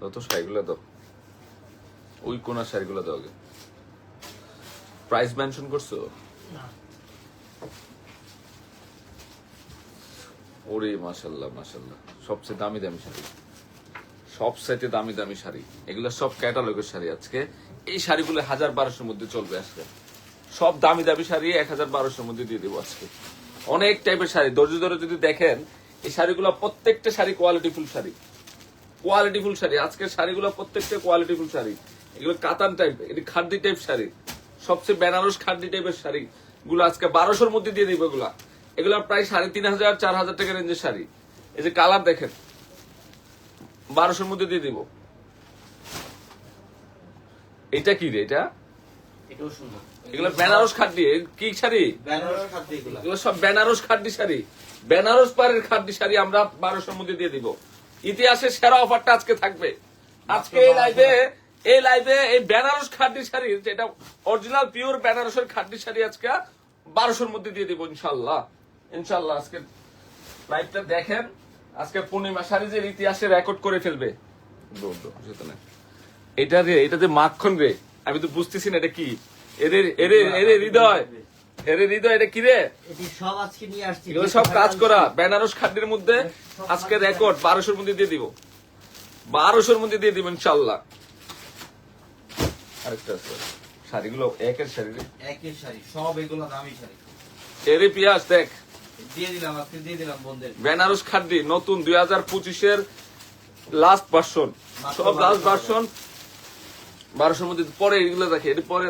কত শাড়িগুলো দাও। ওই কোনার শাড়িগুলো দাও আগে। প্রাইস মেনশন করছ? ওরে মাশাল্লাহ মাশাল্লাহ। সবচেয়ে দামি দামি শাড়ি। সবচেয়ে দামি দামি শাড়ি। এগুলো সব ক্যাটালগের শাড়ি আজকে। এই শাড়িগুলো হাজার বারোশোর মধ্যে চলবে আজকে। সব দামি দামি শাড়ি এক হাজার বারোশোর মধ্যে দিয়ে দেবো আজকে। অনেক টাইপের শাড়ি। ধৈর্য ধরে যদি দেখেন এই শাড়িগুলো প্রত্যেকটা শাড়ি কোয়ালিটিফুল শাড়ি। কোয়ালিটিফুল শাড়ি। আজকের শাড়িগুলো প্রত্যেকটা কোয়ালিটিফুল শাড়ি। এগুলো কাতান টাইপ এটি খাদ্দি টাইপ শাড়ি। সবচেয়ে বেনারস খাদ্দি টাইপের শাড়ি। গুলো আজকে বারোশোর মধ্যে দিয়ে দিব এগুলা। এগুলো প্রায় সাড়ে তিন হাজার চার হাজার টাকা রেঞ্জের শাড়ি। এই যে কালার দেখেন বারোশোর মধ্যে দিয়ে দিব। এটা কি রে এটা? এগুলো বেনারস খাদ্দি কি শাড়ি? এগুলো। এগুলো সব বেনারস খাদ্দি শাড়ি। বেনারস পাড়ের খাদ্দি শাড়ি আমরা বারোশোর মধ্যে দিয়ে দিব। ইতিহাসের সেরা অফারটা আজকে থাকবে। আজকে এই লাইভে এই লাইভে এই বেনারস খাদ্দি শাড়ি যেটা অরিজিনাল পিওর বেনারসের খাদ্দি শাড়ি আজকে বারোশোর মধ্যে দিয়ে দিব ইনশাল্লাহ ইনশাল্লাহ আজকে লাইভটা দেখেন আজকে পূর্ণিমা শাড়ি যে ইতিহাসে রেকর্ড করে ফেলবে। এটা রে এটা যে মাখন রে আমি তো বুঝতেছি না এটা কি। এদের এদের এদের হৃদয়। এদের হৃদয় এটা কি রে? সব আজকে নিয়ে আসছি। এগুলো সব কাজ করা। বেনারস খাদ্যের মধ্যে আজকে রেকর্ড বারোশোর মধ্যে দিয়ে দিব। বারোশোর মধ্যে দিয়ে দিব ইনশাল্লাহ আরেকটা আছে। শাড়িগুলো একের শাড়ি রে। একের শাড়ি সব এগুলো দামি শাড়ি। এরে পিয়াস দেখ। দিয়ে দিলাম আজকে দিয়ে দিলাম বন্ধের। বেনারস খাদ্যি নতুন দুই হাজার পঁচিশের লাস্ট ভার্সন সব লাস্ট ভার্সন বারোশোর মধ্যে পরে এগুলো দেখে এটি পরে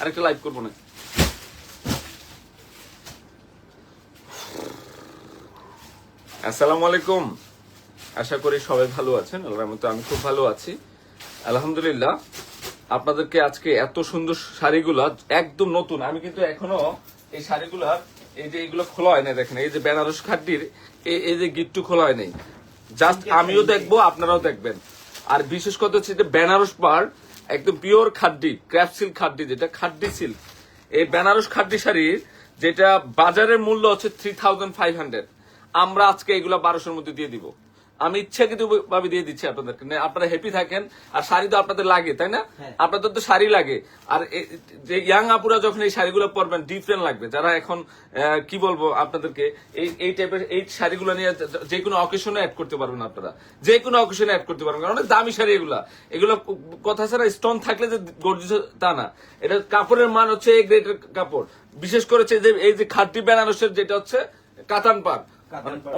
আরেকটা লাইভ করব না। আসসালামু আলাইকুম। আশা করি সবাই ভালো আছেন আল্লাহর মতো আমি খুব ভালো আছি। আলহামদুলিল্লাহ আপনাদেরকে আজকে এত সুন্দর শাড়িগুলা একদম নতুন আমি কিন্তু এখনও এই শাড়িগুলা এই যে এগুলো খোলা হয় না দেখেন এই যে বেনারস খাদ্যির এই- যে গিট্টু খোলা হয় নাই। জাস্ট আমিও দেখব আপনারাও দেখবেন। আর বিশেষ কথা হচ্ছে যে বেনারস পার একদম পিওর খাদ্যি ক্র্যাপ সিল্ক খাদ্যি যেটা খাদ্যি সিল্ক এই বেনারস খাদ্যি শাড়ির যেটা বাজারের মূল্য হচ্ছে থ্রি থাউজেন্ড ফাইভ হান্ড্রেড আমরা আজকে এগুলো বারোশোর মধ্যে দিয়ে দিব। আমি ইচ্ছাকৃত ভাবে দিয়ে দিচ্ছি আপনাদেরকে। আপনারা হ্যাপি থাকেন আর শাড়ি তো আপনাদের লাগে তাই না? হ্যাঁ। আপনাদের তো শাড়ি লাগে। আর যে ইয়াং আপুরা যখন এই শাড়িগুলো পরবেন ডিফারেন্ট লাগবে। যারা এখন কি বলব আপনাদেরকে এই এই টাইপের এই শাড়িগুলো নিয়ে যে- কোনো অকেশনে অ্যাড করতে পারবেন আপনারা। যে কোনো অকেশনে অ্যাড করতে পারবেন। কারণ অনেক দামি শাড়ি এগুলা। এগুলো কথা ছাড়া স্টোন থাকলে যে গর্জিত তা না। এটা কাপড়ের মান হচ্ছে এই গ্রেটের কাপড়। বিশেষ করে যে এই যে খাদ্যি বেনারসের যেটা হচ্ছে কাতান পাড়।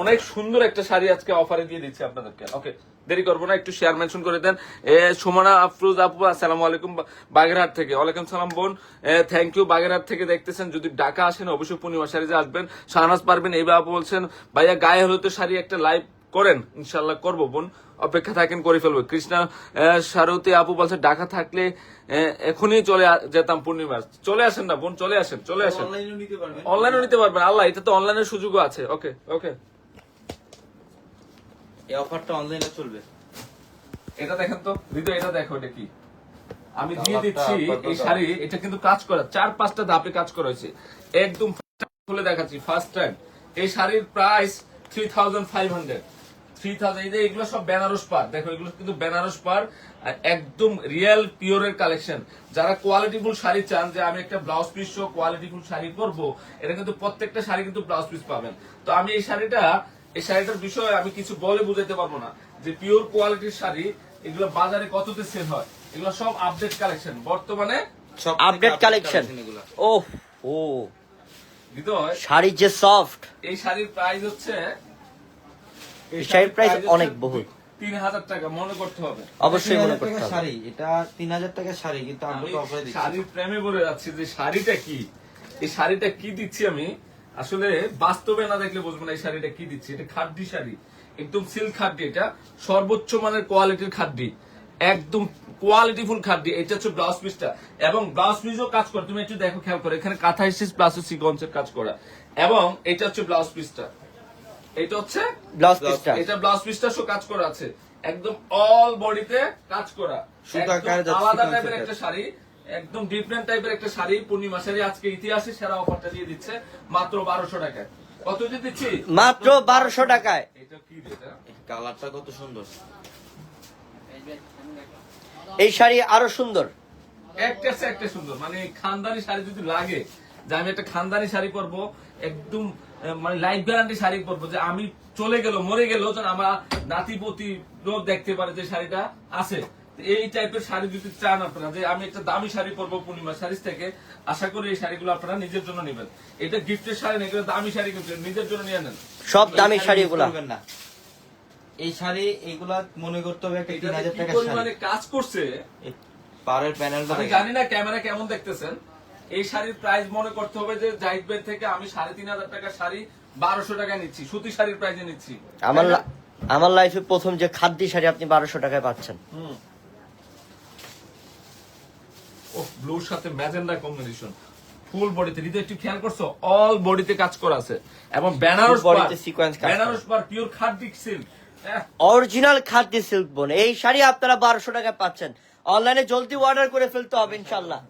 অনেক সুন্দর একটা শাড়ি আজকে অফারে দিয়ে দিচ্ছি আপনাদেরকে। ওকে দেরি করব না একটু শেয়ার মেনশন করে দেন। এ সুমনা আফরুজ আপু আসসালামু আলাইকুম বাগেরহাট থেকে। ওয়ালাইকুম সালাম বোন। থ্যাংক ইউ বাগেরহাট থেকে দেখতেছেন। যদি ঢাকা আসেন অবশ্যই পূর্ণিমা শাড়িতে আসবেন। শাহনাজ পারবেন এই আপু বলছেন ভাইয়া গায়ে হলুদের শাড়ি একটা লাইভ করেন ইনশাল্লাহ করব বোন। অপেক্ষা থাকেন করে ফেলব। কৃষ্ণা সারথী আপু বলছে ঢাকা থাকলে এখনই চলে যেতাম পূর্ণিমা চলে আসেন না বোন চলে আসেন চলে আসেন। অনলাইনেও অনলাইনে নিতে পারবেন। আল্লাহ এটা তো অনলাইনের সুযোগও আছে। ওকে ওকে। এই অফারটা অনলাইনে চলবে। এটা দেখেন তো হৃদয় এটা দেখো এটা কি? আমি দিয়ে দিচ্ছি এই শাড়ি এটা কিন্তু কাজ করা চার পাঁচটা ধাপে কাজ করা হয়েছে। একদম খুলে দেখাচ্ছি ফার্স্ট টাইম এই শাড়ির price three thousand five hundred three thousand এই এগুলো সব বেনারস পার দেখো এগুলো কিন্তু বেনারস পার একদম রিয়েল পিওরের কালেকশন যারা কোয়ালিটিফুল শাড়ি চান যে আমি একটা ব্লাউজ পিস সহ কোয়ালিটিফুল শাড়ি পরবো এটা কিন্তু প্রত্যেকটা শাড়ি কিন্তু ব্লাউজ পিস পাবেন। তো আমি এই শাড়িটা এই শাড়িটার বিষয়ে আমি কিছু বলে বুঝাইতে পারব না যে পিওর কোয়ালিটির শাড়ি এগুলো বাজারে কততে সেল হয়? এগুলো সব আপডেট কালেকশন বর্তমানে সব আপডেট কালেকশন এগুলো। ও। ও শাড়ি যে সফট এই শাড়ির প্রাইস হচ্ছে শাড়ির price অনেক বহুত। তিন হাজার টাকা মনে করতে হবে। অবশ্যই মনে করতে হবে। শাড়ি এটা তিন হাজার টাকা শাড়ি কিন্তু আমি তো অফারে দিচ্ছি। শাড়ির প্রেমে বলে যাচ্ছি যে শাড়িটা কি? এই শাড়িটা কি দিচ্ছি আমি? আসলে বাস্তবে না দেখলে বুঝব না এই শাড়িটা কি দিচ্ছি। এটা খাদ্যি শাড়ি একদম সিল্ক খাদ্যি এটা সর্বোচ্চ মানের কোয়ালিটির খাদ্যি একদম কোয়ালিটিফুল খাদ্যি এটা হচ্ছে ব্লাউজ পিসটা এবং ব্লাউজ পিসও কাজ করে তুমি একটু দেখো খেয়াল করে এখানে কাঁথা স্টিচ প্লাস সিকোয়েন্সের কাজ করা। এবং এটা হচ্ছে ব্লাউজ পিসটা এটা হচ্ছে ব্লাউজ পিসটা এটা ব্লাউজ পিসটা শো কাজ করা আছে। একদম অল বডিতে কাজ করা। আলাদা টাইপের একটা শাড়ি একদম ডিফারেন্ট টাইপের একটা শাড়ি। পূর্ণিমা শাড়ি আজকে ইতিহাসে সেরা অফারটা দিয়ে দিচ্ছে মাত্র বারোশো টাকায়। কত দিয়ে দিচ্ছি? মাত্র বারোশো টাকায়। এটা কি কালারটা কত সুন্দর। এই শাড়ি আরও সুন্দর। একটা একটা সুন্দর। মানে খানদানি শাড়ি যদি লাগে যে আমি একটা খানদানি শাড়ি পরবো একদম মানে লাইফ গ্যারান্টি শাড়ি পরবো যে আমি চলে গেল মরে গেল যেন আমার নাতিপতি লোক দেখতে পারে যে শাড়িটা আছে। এই টাইপের শাড়ি যদি চান আপনারা যে আমি একটা দামি শাড়ি পরবো পূর্ণিমা শাড়ি থেকে আশা করি এই শাড়িগুলো আপনারা নিজের জন্য নেবেন। এটা গিফটের শাড়ি না এগুলো দামি শাড়ি কিন্তু নিজের জন্য নিয়ে নেন। সব দামি শাড়ি use না। এই শাড়ি এইগুলা মনে করতে হবে একটা তিন হাজার কি টাকার পরিমাণে শাড়ি। কাজ করছে? পাড়ের প্যানেলটা আমি জানি না ক্যামেরা কেমন দেখতেছেন? এই শাড়ির প্রাইস মনে করতে হবে যে জাহিদ ভাই থেকে আমি সাড়ে তিন হাজার টাকার শাড়ি বারোশো টাকা নিচ্ছি সুতি শাড়ির প্রাইসে নিচ্ছি। আমার আমার লাইফে প্রথম যে খাদ্যি শাড়ি আপনি বারোশো টাকায় পাচ্ছেন। ও ব্লুর সাথে ম্যাজেন্ডা কম্বিনেশন ফুল বডিতে হৃদয় একটু খেয়াল করছ? অল বডিতে কাজ করা আছে। এবং বেনারস Full body তে sequence কাজ। বেনারস পার পিওর খাদ্যিক সিল্ক অরিজিনাল খাদ্যি সিল্ক বোন এই শাড়ি আপনারা বারোশো টাকায় পাচ্ছেন। অনলাইনে জলদি অর্ডার করে ফেলতে হবে ইনশাল্লাহ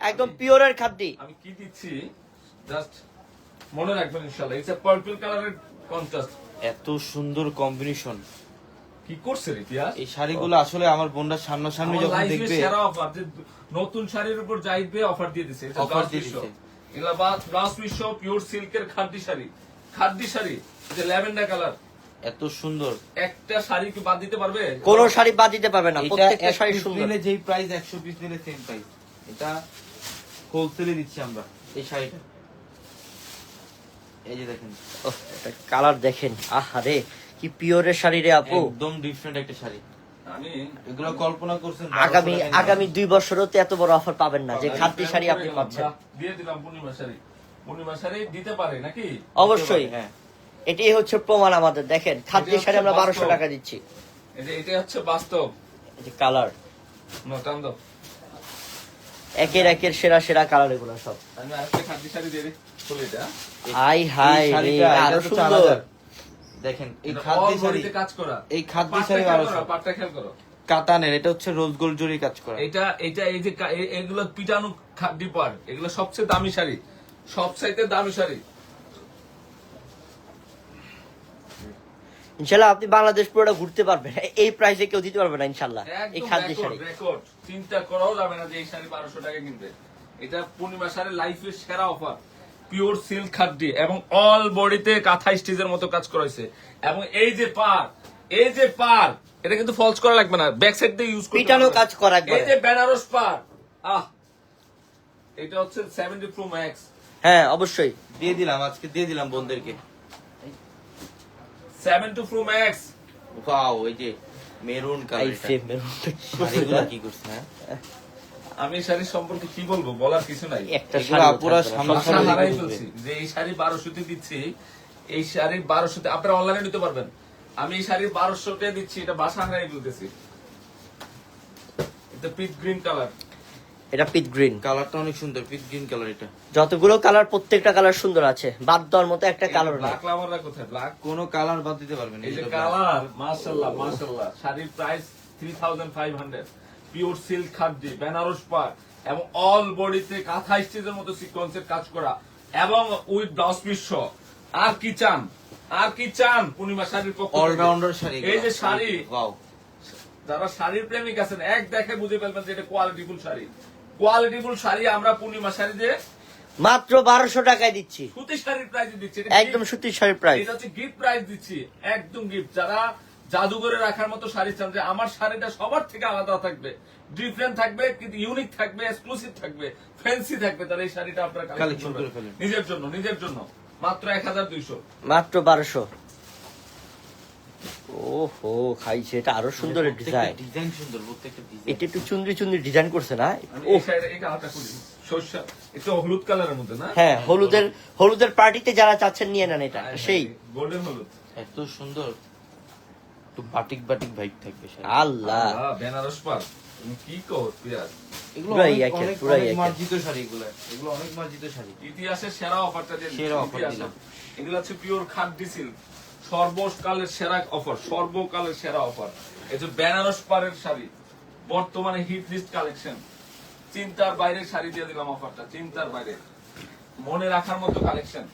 একদম পিওরের খাদ্যি। আমি কি দিচ্ছি? জাস্ট মনে রাখবেন ইনশাল্লাহ ইটস এ পার্পল কালারের কন্ট্রাস্ট এত সুন্দর কম্বিনেশন কি করছে রে ইতিহাস এই শাড়িগুলো আসলে আমার বোনরা সামনাসামনি আমার যখন দেখবে সেরা অফার যে নতুন শাড়ির উপর জাহিদবে অফার দিয়ে দিছে। এটা ব্লাউজ দিয়ে দিছে। এগুলা ব্লাউজ বিশ্ব পিওর সিল্কের খাদ্যি শাড়ি। খাদ্যি শাড়ি। যে ল্যাভেন্ডার কালার। এত সুন্দর। একটা শাড়ি কি বাদ দিতে পারবে? কোন শাড়ি বাদ দিতে পারবে না। প্রত্যেকটা শাড়ি সুন্দর। নিলে যেই প্রাইস একশো পিস নিলে সেম প্রাইস এটা হোলসেলে দিচ্ছি আমরা এই শাড়িটা। এই যে দেখেন। কালার দেখেন। আহারে কি পিওরের শাড়ি রে আপু। একদম ডিফারেন্ট একটা শাড়ি। আমি এগুলো কল্পনা করছেন আগামী আগামী দুই বছরও তো এত বড় অফার পাবেন না। যে খাদ্যি শাড়ি আপনি পাচ্ছেন। দিয়ে দিলাম পূর্ণিমা শাড়ি। পূর্ণিমা শাড়ি দিতে পারে নাকি? অবশ্যই। হ্যাঁ। এটাই হচ্ছে প্রমাণ আমাদের। দেখেন খাদ্যি শাড়ি আমরা বারোশো টাকা দিচ্ছি। এটা হচ্ছে বাস্তব। কালার। না, টান দাও। একের একের সেরা সেরা কালার এগুলো সব। আমি আরেকটা খাদি শাড়ি দিয়ে দিই। খুলে এটা। আই হাই রে আরও সুন্দর। দেখেন এই খাদি শাড়ি কাজ করা। এই খাদ্য শাড়ি আরও 1200 করো, পাটটা খেয়াল করো। কাতানের এটা হচ্ছে রোজ গোল্ড জরি কাজ করা। এটা এটা এই যে এগুলো পিটানো খাদ্যি পার এগুলো সবচেয়ে দামি শাড়ি। সবচাইতে দামি শাড়ি। ইনশাল্লাহ আপনি বাংলাদেশ পুরোটা ঘুরতে পারবেন। এই প্রাইসে কেউ দিতে পারবে না ইনশাল্লাহ এই খাদ্য শাড়ি। চিন্তা করাও যাবে না যে এই শাড়ি বারোশো টাকা কিনবে। এটা পূর্ণিমা শাড়ির লাইফের সেরা অফার পিওর সিল্ক খাদ্য এবং অল বডিতে কাঁথা স্টিচের মতো কাজ করা হয়েছে এবং এই যে পার এই যে পার এটা কিন্তু ফলস করা লাগবে না। ব্যাক সাইড দিয়ে ইউজ করতে পিটানো কাজ করা লাগবে এই যে বেনারস পার আহ এটা হচ্ছে 70 প্রো ম্যাক্স হ্যাঁ অবশ্যই। দিয়ে দিলাম আজকে দিয়ে দিলাম বন্ধুদেরকে। 72 প্রো ম্যাক্স ওয়াও এই যে মেরুন কালার কি করছ হ্যাঁ? আমি শাড়ি সম্পর্কে কি বলব? বলার কিছু নাই। একটা শাড়ি পুরো। হারাই ফেলছি যে এই শাড়ি 1200 তে দিচ্ছি এই শাড়ি 1200 তে আপনারা অনলাইনে নিতে পারবেন। আমি এই শাড়ি 1200 তে দিচ্ছি এটা বাসা হারাই ফেলতেছি। এটা পিট গ্রিন কালার এটা পিট গ্রিন কালারটা অনেক সুন্দর পিচ গ্রিন কালার এটা। যতগুলো কালার প্রত্যেকটা কালার সুন্দর আছে। বাদ দেওয়ার মতো একটা কালার না ব্ল্যাক লাভাররা কোথায়? ব্ল্যাক কোনো কালার বাদ দিতে পারবেন এই যে কালার মাশাআল্লাহ মাশাআল্লাহ। শাড়ির প্রাইস 3500 পিওর সিল্ক খাদ্যি বেনারস পাট এবং অল বডিতে কাঁথা স্টিচের মতো সিকোয়েন্সের কাজ করা। এবং উইথ ব্লাউজ পিস আর কি চান? আর কি চান পূর্ণিমা শাড়ির পক্ষ অলরাউন্ডার শাড়ি এই যে শাড়ি যারা শাড়ির প্রেমিক আছেন এক দেখে বুঝে ফেলবেন যে এটা কোয়ালিটিফুল শাড়ি। কোয়ালিটিফুল শাড়ি আমরা পূর্ণিমা শাড়ি দিয়ে মাত্র বারোশো টাকায় দিচ্ছি। সুতি শাড়ির প্রাইস দিচ্ছি। একদম সুতির শাড়ির প্রাইস এটা হচ্ছে গিফট প্রাইস দিচ্ছি। একদম গিফট যারা জাদুঘরে রাখার মতো শাড়ি চান যে আমার শাড়িটা সবার থেকে আলাদা থাকবে। ডিফারেন্ট থাকবে কিন্তু ইউনিক থাকবে এক্সক্লুসিভ থাকবে ফ্যান্সি থাকবে তাহলে এই শাড়িটা আপনারা। নিজের জন্য নিজের জন্য। মাত্র এক হাজার দুইশো। মাত্র বারোশো। ওহো খাইছে। এটা আরও সুন্দর ডিজাইন। ডিজাইন সুন্দর প্রত্যেকটা ডিজাইন। এটা একটু চুন্দ্রি চুন্দ্রি ডিজাইন করছে না? ও করি সর্ষা একটু হলুদ কালারের মধ্যে না? হ্যাঁ হলুদের হলুদের পার্টিতে যারা চাচ্ছেন নিয়ে নেন এটা। সেই। গোল্ডেন হলুদ। এত সুন্দর। একটু বাটিক বাটিক ভাইব থাকবে আল্লাহ। বেনারস পার কি কো পিয়াজ? এগুলো অনেক-। মার্জিত শাড়ি এগুলো। এগুলো অনেক মার্জিত শাড়ি। ইতিহাসের সেরা অফারটা যে সেরা ইতিহাসে। দিলাম। এগুলো হচ্ছে পিওর খাদ্যি সিল্ক সর্বকালের সেরা অফার সর্বকালের সেরা অফার। এই যে বেনারস পাড়ের শাড়ি বর্তমানে হিট লিস্ট কালেকশন চিন্তার বাইরে শাড়ি দিয়ে দিলাম অফারটা চিন্তার বাইরে। মনে রাখার মতো কালেকশন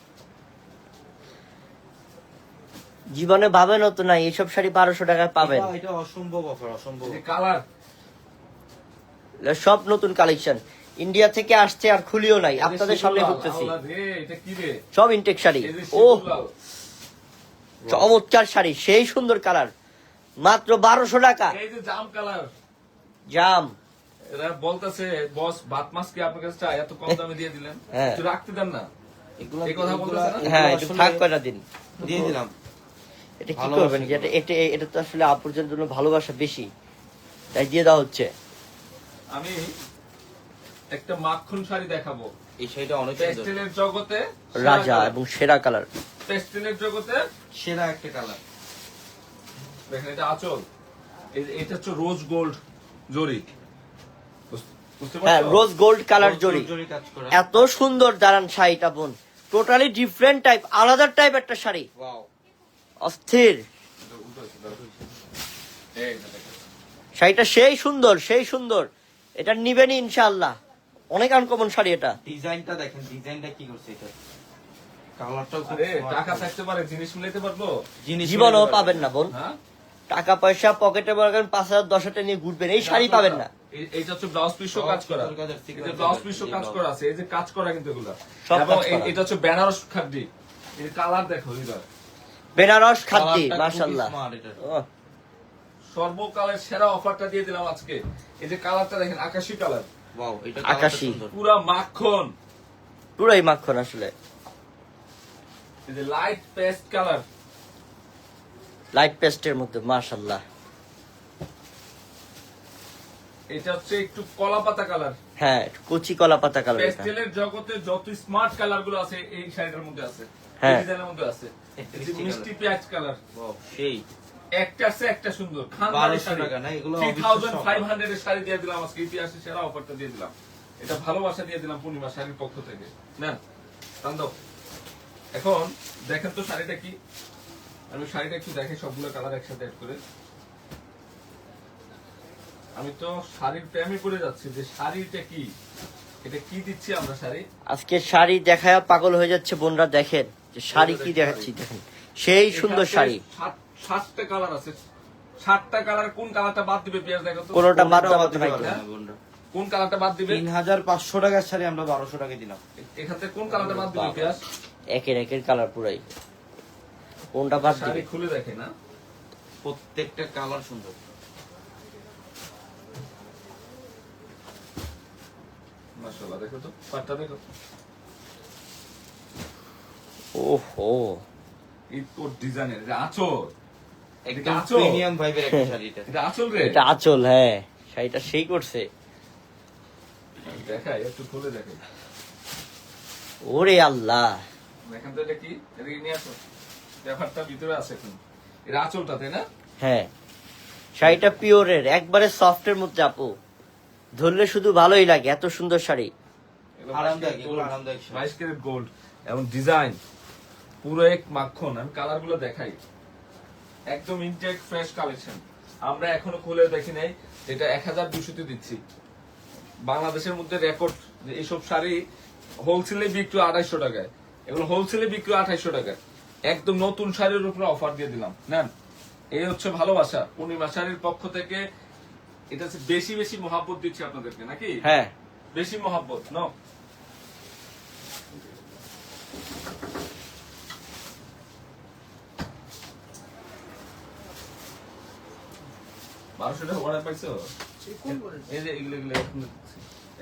জীবনে ভাবেনও তো না এইসব শাড়ি বারোশো টাকায় পাবেন। এটা- এটা অসম্ভব। অফার অসম্ভব কালার সব নতুন কালেকশন ইন্ডিয়া থেকে আসছে আর খুলিও নাই আপনাদের সামনে করতেছি এটা কি রে? সব ইনটেক শাড়ি। ও। চমৎকার শাড়ি সেই সুন্দর কালার। মাত্র বারোশো টাকা। এই যে জাম কালার। জাম। এরা বলতেছে বস ভাত মাছ কি আপনার কাছে এত কম দামে দিয়ে দিলেন? হ্যাঁ। রাখতে দেন না। এই কথা বলতেছে হ্যাঁ একটু থাক কয়টা দিন। দিয়ে দিলাম। এটা কি ভালোবাসা করবেন এটা এটা এটা তো আসলে জন্য ভালোবাসা বেশি। তাই দিয়ে দেওয়া হচ্ছে। আমি একটা মাখন শাড়ি দেখাবো। এই শাড়িটা অনেক জগতে রাজা এবং সেরা কালার। পেস্টেলের জগতে সেরা একটা কালার। দেখেন এটা আচল। এটা হচ্ছে রোজ গোল্ড জরি। হ্যাঁ রোজ গোল্ড কালার জরি। এত সুন্দর দাঁড়ান শাড়িটা বোন। টোটালি ডিফারেন্ট টাইপ আলাদা টাইপ একটা শাড়ি। অস্থির। শাড়িটা সেই সুন্দর সেই সুন্দর। এটা নিবেনি ইনশাআল্লাহ। অনেক আনকমন শাড়ি এটা। ডিজাইনটা দেখেন ডিজাইনটা কি করছে এটা কালারটাও খুব আরে, smart টাকা থাকতে পারে জিনিস মিলাইতে পারব? জীবনও পাবেন না বোন। হ্যাঁ? টাকা পয়সা পকেটে বলবেন পাঁচ হাজার দশ হাজার নিয়ে ঘুরবেন। এই শাড়ি পাবেন না। এইটা হচ্ছে ব্লাউজ পিসও কাজ করা। ব্লাউজ পিসের কাজ, এই যে ব্লাউজ পিসও কাজ করা আছে। এই যে কাজ করা কিন্তু এগুলা। এবং কাজ এই- করা। এটা হচ্ছে বেনারস খাদ্দি কালার দেখো এবার। সর্বকালের সেরা অফারটা দিয়ে দিলাম আজকে। এই যে কালারটা দেখেন আকাশি কালার। ওয়াও এটা আকাশি। আকাশি পুরা মাখন। পুরাই মাখন আসলে। এই যে লাইট পেস্ট কালার লাইট পেস্টের মধ্যে মাশাল্লাহ এটা হচ্ছে একটু কলা পাতা কালার হ্যাঁ কচি কলা পাতা কালার পেস্টেলের জগতে যত স্মার্ট কালারগুলো আছে এই শাড়িটার মধ্যে আছে হ্যাঁ। ডিজাইনের মধ্যে আছে। মিষ্টি পেঁয়াজ কালার সেই। একটা আছে একটা সুন্দর। খানদানি শাড়ি না, এগুলো এর শাড়ি দিয়ে দিলাম আজকে ইতিহাসের সেরা অফারটা দিয়ে দিলাম। এটা ভালোবাসা দিয়ে দিলাম পূর্ণিমা শাড়ির পক্ষ থেকে। নেন তান্দব এখন দেখেন তো শাড়িটা কি? আমি শাড়িটা একটু দেখে সবগুলো কালার একসাথে অ্যাড করে। আমি তো শাড়ির প্রেমে পড়ে যাচ্ছি যে শাড়িটা কি? এটা কি দিচ্ছি আমরা শাড়ি? আজকে শাড়ি দেখায় পাগল হয়ে যাচ্ছে বোনরা দেখেন যে শাড়ি কি দেখাচ্ছি দেখেন সেই সুন্দর শাড়ি। সাত- সাতটা কালার আছে। সাতটা কালার কোন কালারটা বাদ দিবে পেঁয়াজ দেখো তো? কোনোটা বাদ দেওয়া দিতে নাই পারবে তো। না, বোনরা। কোন কালারটা বাদ দিবে? তিন হাজার পাঁচশো টাকার শাড়ি আমরা বারোশো টাকা দিলাম। এখান কোন কালারটা বাদ দিবে পেঁয়াজ? একের একের কালার পুরাই। কোনটা বাদ দিবে? খুলে দেখে না প্রত্যেকটা কালার সুন্দর। মাশাআল্লাহ দেখো তো পাটটা দেখো। ওহো। এই তোর ডিজাইনের এটা আঁচল। একদম আঁচল। প্রিমিয়াম ভাইবের একটা শাড়ি এটা। এটা আঁচল রে। এটা আচল হ্যাঁ। শাড়িটা সেই করছে। দেখাই একটু খুলে দেখে ওরে আল্লাহ। দেখেন তো এটা কি? এটা কি নিয়ে আসো। ব্যাপারটা ভিতরে আছে এখন। এটা আঁচলটা তাই না? হ্যাঁ। শাড়িটা পিওরের একবারে সফটের মধ্যে আপু। ধরলে শুধু ভালোই লাগে এত সুন্দর শাড়ি। আরামদায়ক, আরামদায়ক বাইশ ক্যারেট গোল্ড এবং ডিজাইন পুরো এক মাখন। আমি কালারগুলো দেখাই। একদম ইনটেক ফ্রেশ কালেকশন আমরা এখনও খুলে দেখি নাই এটা এক হাজার দুশোতে দিচ্ছি। বাংলাদেশের মধ্যে রেকর্ড এইসব শাড়ি হোলসেলে বিক্রি আড়াইশো টাকায়। এগুলো হোলসেলে বিক্রি আঠাইশো টাকায়। একদম নতুন শাড়ির উপরে অফার দিয়ে দিলাম। নেন এই হচ্ছে ভালোবাসা। পূর্ণিমা শাড়ির পক্ষ থেকে এটা হচ্ছে বেশি বেশি মহাব্বত দিচ্ছি আপনাদেরকে নাকি? হ্যাঁ। বেশি মহাব্বত ন? বারোশো টাকা অর্ডার পাইছো? এই যে এগুলো এগুলো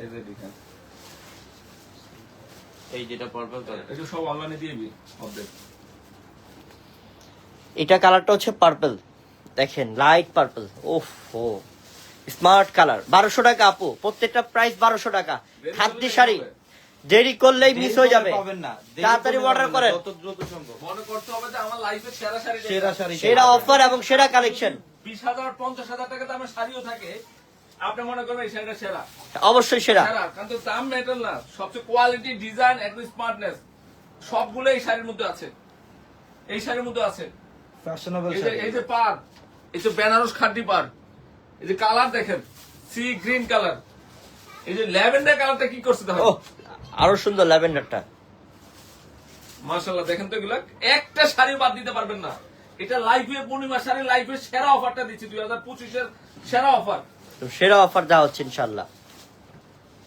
এই যে দেখেন। এই যেটা পার্পল কালার এটা সব অনলাইনে দিয়ে দিবি অর্ধেক এটা কালারটা হচ্ছে পার্পল দেখেন লাইট পার্পল ওফ স্মার্ট কালার বারোশো টাকা আপু প্রত্যেকটা প্রাইস বারোশো টাকা। খাদ্য শাড়ি। দেরি করলেই মিস হয়ে যাবে। তাড়াতাড়ি অর্ডার করেন। যত দ্রুত সম্ভব। মনে করতে হবে যে আমার লাইফের সেরা শাড়ি সেরা শাড়ি সেরা অফার এবং সেরা কালেকশন বিশ হাজার পঞ্চাশ হাজার টাকা দামের শাড়িও থাকে। আপনি মনে করবেন এই শাড়িটা সেরা। অবশ্যই সেরা। সেরা কিন্তু দাম ম্যাটার না। সবচেয়ে কোয়ালিটি ডিজাইন স্মার্টনেস সবগুলো এই শাড়ির মধ্যে আছে। এই শাড়ির মধ্যে আছে। ফ্যাশনেবল যে শাড়ি। এই যে পার এই যে বেনারস পার এই যে কালার দেখেন সি গ্রিন কালার। এই যে ল্যাভেন্ডার কালারটা কি করছে দেখো আরও সুন্দর ল্যাভেন্ডারটা। মাশাআল্লাহ দেখেন তো এগুলা। একটা শাড়ি বাদ দিতে পারবেন না। এটা লাইভে পূর্ণিমা শাড়ি লাইভে সেরা অফারটা দিচ্ছি দুই হাজার পঁচিশের সেরা অফার তো সেরা অফার দেওয়া হচ্ছে ইনশাল্লাহ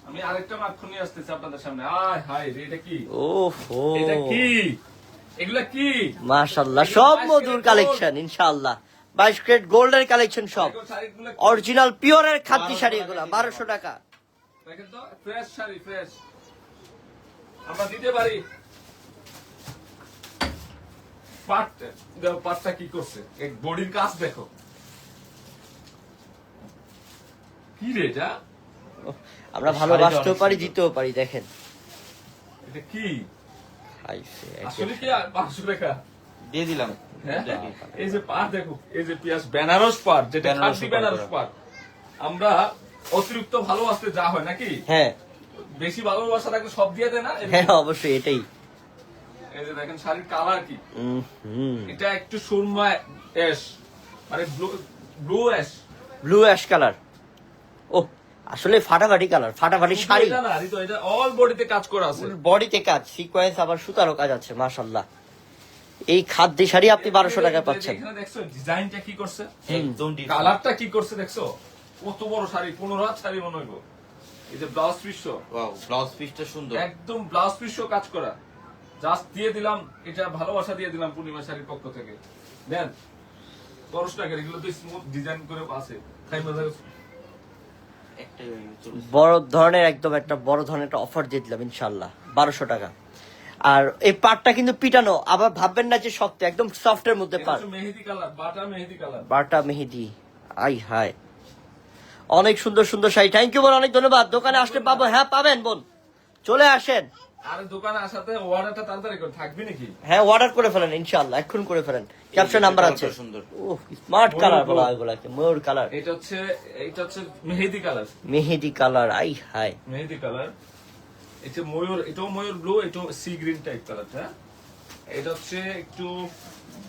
আমি আরেকটা মাত্র নিয়ে আসতেছি আপনাদের সামনে। আয় হায় রে, এটা কি? ও হো এটা কি? এগুলা কি? মাশাল্লাহ এগুলো সব মধুর কালেকশন বাইশ ক্রেট গোল্ডের কালেকশন সব? অরিজিনাল পিওরের 1200 শাড়ি এগুলো দিয়ে বারোশো টাকা। দেখেন তো ফ্রেশ শাড়ি ফ্রেশ আমরা দিতে পারি। পাট পাটটা কি করছে? এই বডির কাজ দেখো। কি রে এটা আমরা ভালোবাসতেও পারি। দিতেও পারি দেখেন। এটা কি? খাইছে, আসলে কি পাঁচশো টাকা? দিয়ে দিলাম। হ্যাঁ? এই যে পাট দেখো এই যে পিয়াস বেনারস পাট যেটা খাসি বেনারস। পাট। আমরা অতিরিক্ত ভালোবাসতে যা হয় নাকি? হ্যাঁ। বেশি ভালোবাসা থাকলে সব দিয়ে দেয় না? হ্যাঁ অবশ্যই এটাই। এই যে দেখেন শাড়ির কালার কি? এটা একটু সুরমা অ্যাশ মানে blue blue ash blue ash colour. ও আসলে ফাটাফাটি কালার ফাটাফাটি শাড়ি। এটা অল বডিতে কাজ করা আছে। বডিতে কাজ সিকোয়েন্স আবার সুতারও কাজ আছে মাশাল্লাহ এই খাদ্যি শাড়ি আপনি বারোশো টাকায় পাচ্ছেন। এখানে দেখছ ডিজাইনটা কি করছে? একদম কালারটা কি করছে দেখছ? কত বড় শাড়ি পনেরো হাত শাড়ি মনে হইব। এই যে ব্লাউজ পিস Wow, ব্লাউজ পিসটা সুন্দর। একদম ব্লাউজ পিস কাজ করা। জাস্ট দিয়ে দিলাম এটা ভালোবাসা দিয়ে দিলাম পূর্ণিমা শাড়ির পক্ষ থেকে। দেন দশ টাকার এগুলো তো স্মুথ ডিজাইন করে আছে। খাই বড় ধরনের একদম একটা বড় ধরনের একটা অফার দিয়ে দিলাম ইনশাল্লাহ বারোশো টাকা। আর এই পাটটা কিন্তু পিটানো আবার ভাববেন না যে শক্ত একদম সফটের মধ্যে পাট। বাটা মেহেদি আই হায়। অনেক সুন্দর সুন্দর শাড়ি। থ্যাংক ইউ বোন অনেক ধন্যবাদ। দোকানে আসলে পাবো। হ্যাঁ পাবেন বোন। চলে আসেন। আর দোকানে আসাতে অর্ডারটা তাড়াতাড়ি করে থাকবে নাকি? হ্যাঁ অর্ডার করে ফেলেন ইনশাল্লাহ এখন করে ফেলেন। ক্যাপশন নাম্বার আছে। সুন্দর। ও স্মার্ট কালার ময়ূর বলা। blue। এগুলাকে ময়ূর কালার এটা হচ্ছে এটা হচ্ছে মেহেদি কালার মেহেদি কালার আই মেহেদি কালার এটা ময়ূর এটাও ময়ূর ব্লু এটাও সি গ্রিন টাইপ কালারটা এটা হচ্ছে একটু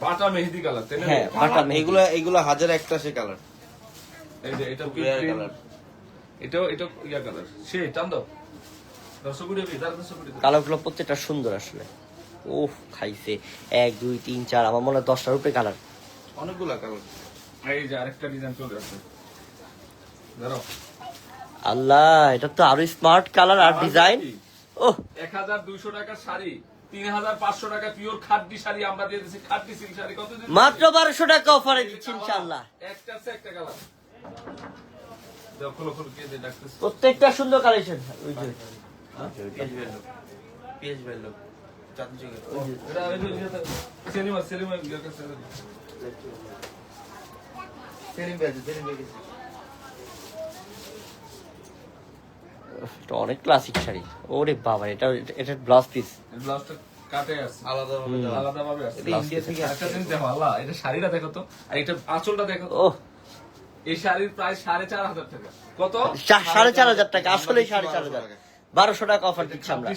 বাটা মেহেদি কালার তাই না? হ্যাঁ, বাটা মেহেদি। এগুলো এগুলো হাজার একটা সে কালার এই যে এটা colour। এটাও এটা ইয়া কালার সে টান দাও কালারগুলো প্রত্যেকটা সুন্দর আসলে। ওহ খাইছে। এক দুই তিন চার আমার মনে হয় দশটার উপরে কালার। অনেকগুলা কালার। এই যে আরেকটা ডিজাইন চলে আসছে। ধরো। আল্লাহ এটা তো আরও স্মার্ট কালার আর ডিজাইন। ও এক হাজার দুইশো টাকার শাড়ি তিন হাজার পাঁচশো টাকা পিওর খাদ্যি শাড়ি আমরা দিয়ে দিচ্ছি খাদ্যি সিল্ক শাড়ি কত? মাত্র বারোশো টাকা অফারে দিচ্ছি ইনশাল্লাহ একটা একটা কালার? প্রত্যেকটা সুন্দর কালেকশন ওই যে। ভ্যালু ভ্যালু এটা অনেক ক্লাসিক শাড়ি। ওরে বাবা এটা এটা ব্লাউজ পিস ব্লাউজটা কাটে আছে। আলাদা ভাবে আলাদাভাবে আছে। ইন্ডিয়া থেকে একটা জিনিস দেখো আল্লাহ এটা শাড়িটা দেখো তো। আর এটা আঁচলটা দেখো। ও এই শাড়ির প্রায় সাড়ে চার হাজার টাকা। কত? সাড়ে চার হাজার টাকা আসলে সাড়ে চার হাজার। বারোশো টাকা অফার দিচ্ছি আমরা।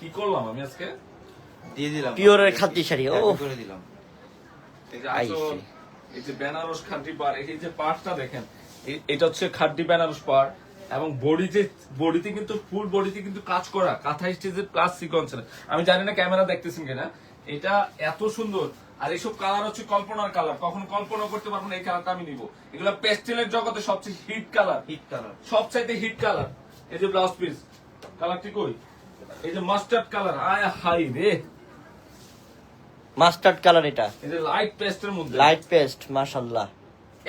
কি করলাম আমি আজকে? দিয়ে দিলাম। পিওরের খাদ্যি শাড়ি, ও। করে দিলাম। এই যে বেনারস খাদ্যি পার এই যে পাড়টা দেখেন এই- এটা হচ্ছে খাদ্যি বেনারস পাড় এবং বডিতে বডিতে কিন্তু ফুল বডিতে কিন্তু কাজ করা কাঁথা স্টেজের প্লাস সিকোয়েন্স আমি জানি না ক্যামেরা দেখতেছেন কিনা। এটা এত সুন্দর আর এইসব কালার হচ্ছে কল্পনার কালার কখনো কল্পনা করতে পারব না এই কালারটা আমি নিব। এগুলো পেস্টেলের জগতে সবচেয়ে হিট কালার হিট কালার সবচাইতে হিট কালার এই যে ব্লাউজ পিস কালারটি কই? এই যে মাস্টার্ড কালার আয় হাই রে। মাস্টার্ড কালার এটা। এই যে লাইট পেস্টের মধ্যে। লাইট পেস্ট মাশাল্লাহ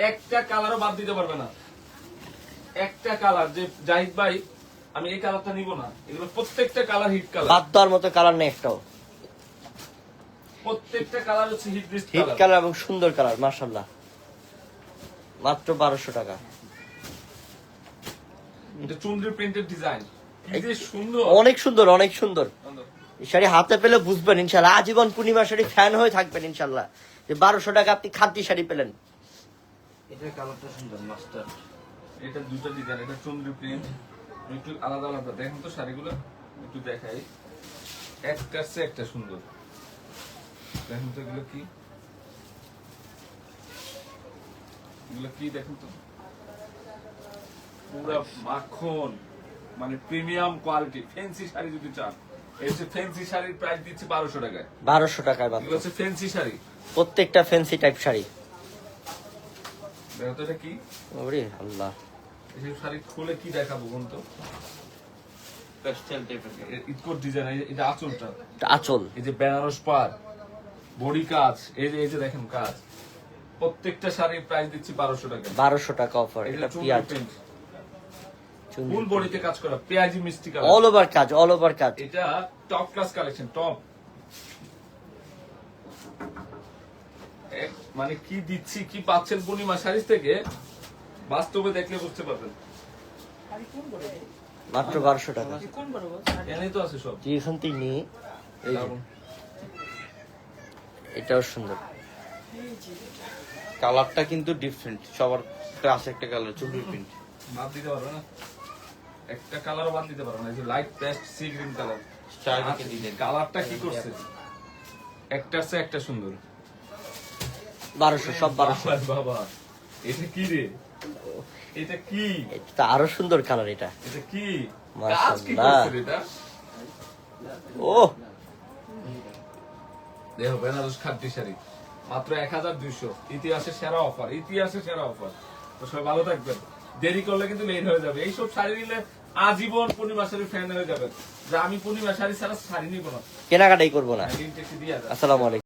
একটা কালারও বাদ দিতে পারবে না। একটা কালার যে জাহিদ ভাই আমি এই কালারটা নিব না। এগুলো প্রত্যেকটা কালার হিট কালার বাদ দেওয়ার মতো কালার নেই একটাও। প্রত্যেকটা কালার হচ্ছে হিট কালার এবং সুন্দর কালার মাশাল্লাহ মাত্র বারোশো টাকা। এটা চুনরি প্রিন্টেড ডিজাইন সুন্দর। অনেক সুন্দর অনেক সুন্দর। শাড়ি হাতে পেলে বুঝবেন ইনশাল্লাহ আজীবন পূর্ণিমা শাড়ি ফ্যান হয়ে থাকবেন ইনশাল্লাহ যে বারোশো টাকা আপনি খাদ্য শাড়ি পেলেন। এটার কালারটা সুন্দর মাস্টার এটা দুটো ডিজাইন এটা চুনরি প্রিন্ট একটু আলাদা আলাদা। দেখেন তো শাড়িগুলো একটু দেখাই। একটা সে একটা সুন্দর। দেখেন তো এগুলো কি? এগুলো কি দেখেন তো? পুরা মাখন মানে প্রিমিয়াম কোয়ালিটি। ফ্যান্সি শাড়ি যদি চান এই হচ্ছে ফ্যান্সি শাড়ির প্রাইস দিচ্ছি বারোশো টাকায়। বারোশো টাকায় মাত্র। এগুলো হচ্ছে ফ্যান্সি শাড়ি। প্রত্যেকটা ফ্যান্সি টাইপ শাড়ি। দেখো তো এটা কি? ওরে আল্লাহ। এই শাড়ি খুলে কি দেখাবো বলুন তো? পেস্টেল টাইপের ইটকোট ডিজাইন এটা আঁচলটা। এটা আঁচল। এই যে বেনারস পার। বডি কাজ এই যে এই যে দেখেন কাজ। প্রত্যেকটা শাড়ির প্রাইস দিচ্ছি বারোশো টাকা। বারোশো টাকা অফার এটা পিয়াজ। ফুল বডিতে কাজ করা পেঁয়াজি মিষ্টি কালার। অল ওভার কাজ অল ওভার কাজ। এটা টপ ক্লাস কালেকশন টপ মানে কি দিচ্ছি কি পাচ্ছেন পূর্ণিমা শাড়িজ থেকে বাস্তবে দেখলে বুঝতে পারবেন। মাত্র বারোশো টাকা। এনেই তো আছে সব। এখান থেকে নিয়ে। এটাও সুন্দর। কালারটা কিন্তু ডিফারেন্ট সবার ক্লাস একটা কালার চুলের প্রিন্ট বাদ দিতে পারবে না। একটা কালারও বাদ দিতে পারবে না এই যে light paste sea green colour চারিদিকে ডিজাইন কালারটা কি করছে? একটার চেয়ে একটা সুন্দর। বারোশো সব বারোশো। বাবা, বাবা এটা কি রে? এটা কি? এটা আরও সুন্দর কালার এটা। এটা কি? মাশাআল্লাহ। কাজ কি করছে এটা? ও দেখো বেনারস খাদ্যি শাড়ি। মাত্র এক হাজার দুইশো। ইতিহাসে সেরা অফার ইতিহাসে সেরা অফার। তো সবাই ভালো থাকবেন। দেরি করলে কিন্তু লেট হয়ে যাবে। এইসব শাড়ি নিলে আজীবন পূর্ণিমা শাড়ি ফ্যান হয়ে যাবেন। যে আমি পূর্ণিমা শাড়ি ছাড়া শাড়ি নিব না। কেনাকাটাই করব না। লিঙ্কটা একটু দিয়ে দেন। আসসালামু আলাইকুম।